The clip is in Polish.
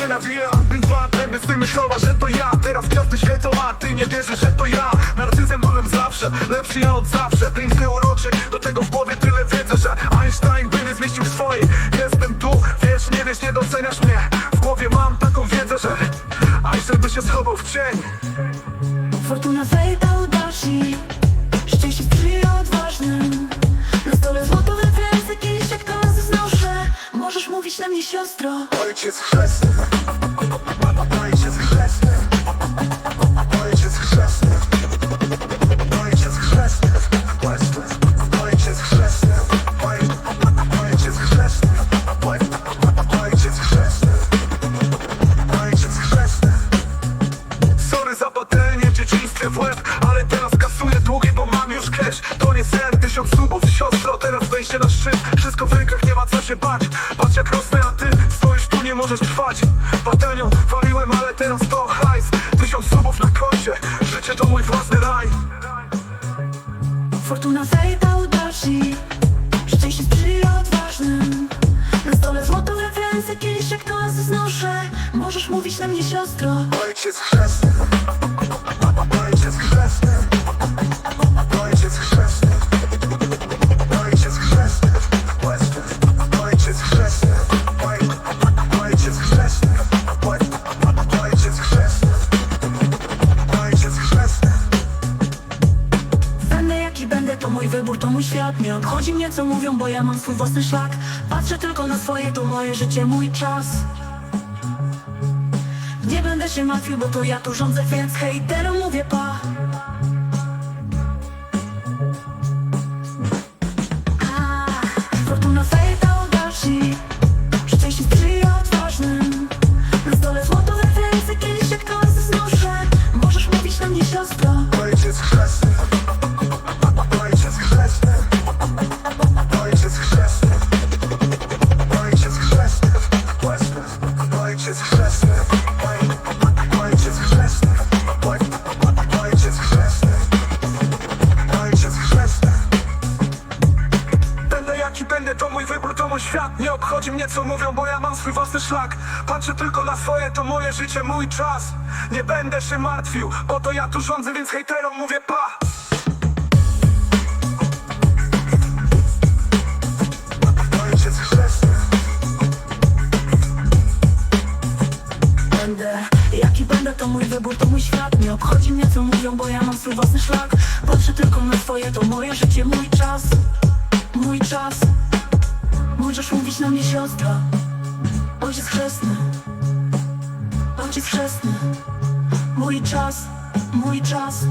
Nie nawijam, więc temy z tymi słowa, że to ja. Teraz gwiazdy świecą, a ty nie wierzysz, że to ja. Narcyzem byłem zawsze, lepszy ja od zawsze. Piękny uroczy, do tego w głowie tyle wiedzy Że Einstein by nie zmieścił swojej. Jestem tu, wiesz, nie wiesz, nie doceniasz mnie. W głowie mam taką wiedzę, że Einstein by się schował w cień. Fortuna fejta udaści siostro. Ojciec chrzestny. Ojciec chrzestny. Ojciec chrzestny. Ojciec chrzestny. Ojciec chrzestny. Ojciec chrzestny. Ojciec chrzestny. Ojciec chrzestny. Sorry za patelnię w w łeb Ale teraz kasuję długi, bo mam już cash To nie sen, tysiąc subów, siostro Teraz wejście na szczyt, wszystko w rękach, nie ma się bać trwać Patelnią waliłem, ale teraz to hajs. Tysiąc subów na koncie, życie to mój własny raj. Fortuna fejta udaści Szczęście sprzyja odważnym. Na stole złotowe ręce Kieliszek to nas znoszę Możesz mówić na mnie siostro. Ojciec chrzestny to mój wybór, to mój świat. Nie obchodzi mnie co mówią, bo ja mam swój własny szlak. Patrzę tylko na swoje, to moje życie, mój czas. Nie będę się martwił, bo to ja tu rządzę, więc hejterom mówię pa obchodzi mnie co mówią, bo ja mam swój własny szlak. Patrzę tylko na swoje, to moje życie, mój czas. Nie będę się martwił, bo to ja tu rządzę, więc hejterom mówię pa. Będę, jaki będę, to mój wybór, to mój świat. Nie obchodzi mnie co mówią, bo ja mam swój własny szlak. Patrzę tylko na swoje, to moje życie, mój czas. Mój czas Możesz mówić na mnie siostra. Ojciec chrzestny. Ojciec chrzestny. Mój czas, mój czas